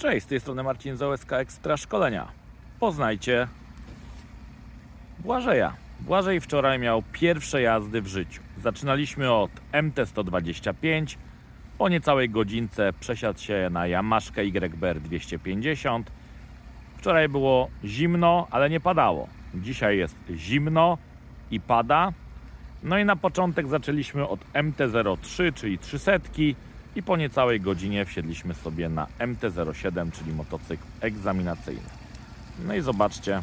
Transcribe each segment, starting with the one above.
Cześć, z tej strony Marcin z OSK Ekstra Szkolenia. Poznajcie Błażeja. Błażej wczoraj miał pierwsze jazdy w życiu. Zaczynaliśmy od MT-125. Po niecałej godzince przesiadł się na Yamaszkę YBR 250. Wczoraj było zimno, ale nie padało. Dzisiaj jest zimno i pada. No i na początek zaczęliśmy od MT-03, czyli 300 i po niecałej godzinie wsiedliśmy sobie na MT-07, czyli motocykl egzaminacyjny. No i zobaczcie,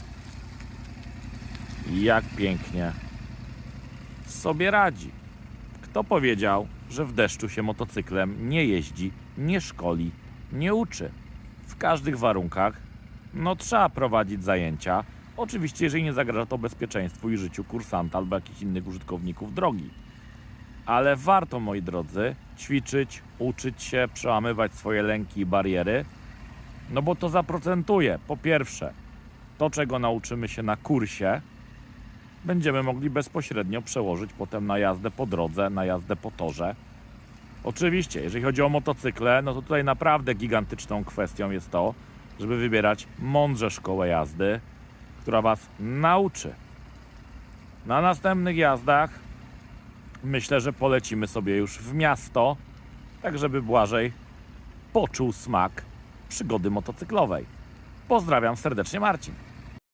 jak pięknie sobie radzi. Kto powiedział, że w deszczu się motocyklem nie jeździ, nie szkoli, nie uczy? W każdych warunkach no trzeba prowadzić zajęcia. Oczywiście, jeżeli nie zagraża to bezpieczeństwu i życiu kursanta albo jakichś innych użytkowników drogi. Ale warto, moi drodzy, ćwiczyć, uczyć się, przełamywać swoje lęki i bariery, no bo to zaprocentuje. Po pierwsze, to czego nauczymy się na kursie, będziemy mogli bezpośrednio przełożyć potem na jazdę po drodze, na jazdę po torze. Oczywiście, jeżeli chodzi o motocykle, no to tutaj naprawdę gigantyczną kwestią jest to, żeby wybierać mądrze szkołę jazdy, która Was nauczy. Na następnych jazdach myślę, że polecimy sobie już w miasto, tak żeby Błażej poczuł smak przygody motocyklowej. Pozdrawiam serdecznie, Marcin.